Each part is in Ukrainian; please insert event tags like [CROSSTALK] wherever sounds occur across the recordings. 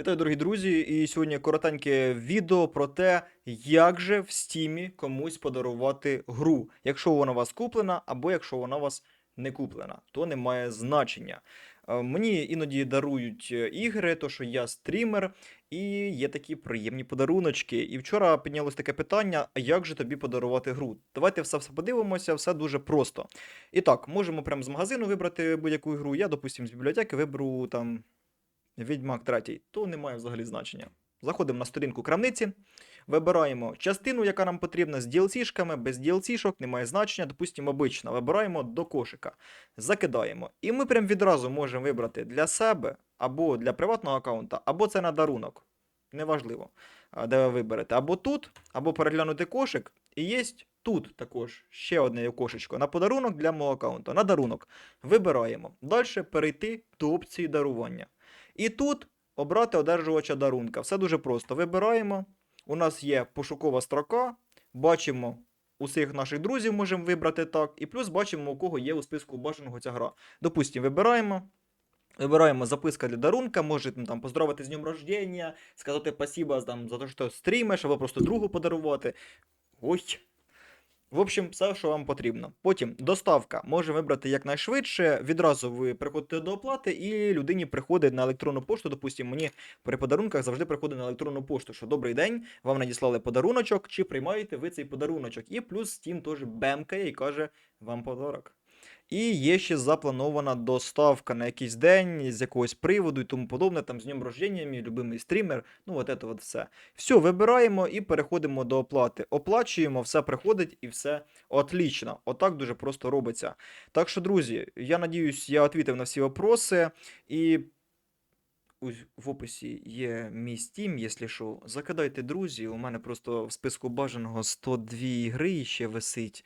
Вітаю, дорогі друзі! І сьогодні коротеньке відео про те, як же в стімі комусь подарувати гру, якщо вона у вас куплена, або якщо вона у вас не куплена, то не має значення. Е, Мені іноді дарують е, ігри, то що я стрімер, і є такі приємні подаруночки. І вчора піднялось таке питання: а як же тобі подарувати гру? Давайте все, все подивимося, все дуже просто. І так, можемо прямо з магазину вибрати будь-яку ігру. Я, допустим, з бібліотеки виберу там Відьмак 3, то не має взагалі значення. Заходимо на сторінку крамниці, вибираємо частину, яка нам потрібна, з DLC-шками, без DLC-шок, немає значення, допустимо, обична. Вибираємо до кошика, закидаємо. І ми прям відразу можемо вибрати для себе або для приватного аккаунта, або це на дарунок. Неважливо, де ви виберете. Або тут, або переглянути кошик. І є тут також ще одне окошечко на подарунок для мого аккаунту. На дарунок. Вибираємо. Далі перейти до опції дарування. І тут обрати одержувача дарунка. Все дуже просто. Вибираємо. У нас є пошукова строка. Бачимо усіх наших друзів, можемо вибрати так. І плюс бачимо, у кого є у списку бажаного ця гра. Допустимо, вибираємо. Вибираємо записка для дарунка, можете там поздоровити з днем рождення, сказати спасибо там, за те, що стрімиш, або просто другу подарувати. Ой. В общем, все, що вам потрібно. Потім доставка. може вибрати якнайшвидше. Відразу ви приходите до оплати, і людині приходить на електронну пошту. Допустимо, мені при подарунках завжди приходить на електронну пошту, що добрий день, вам надіслали подаруночок, чи приймаєте ви цей подаруночок. І плюс Steam теж бемкає і каже вам подарок. І є ще запланована доставка на якийсь день з якогось приводу і тому подобне, там з днем рождення, мій любимий стрімер. Ну, от це от все. Все, вибираємо і переходимо до оплати. Оплачуємо, все приходить і все отлично. Отак дуже просто робиться. Так що, друзі, я надіюсь, я відповів на всі вопроси. І в описі є мій Steam, якщо що. Закидайте, друзі. У мене просто в списку бажаного 102 гри ще висить.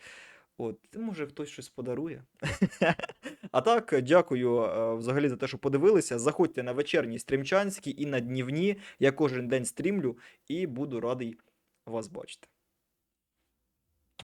От, може хтось щось подарує. [LAUGHS] А так, дякую е, взагалі за те, що подивилися. Заходьте на вечірні стрімчанські і на днівні. Я кожен день стрімлю і буду радий вас бачити.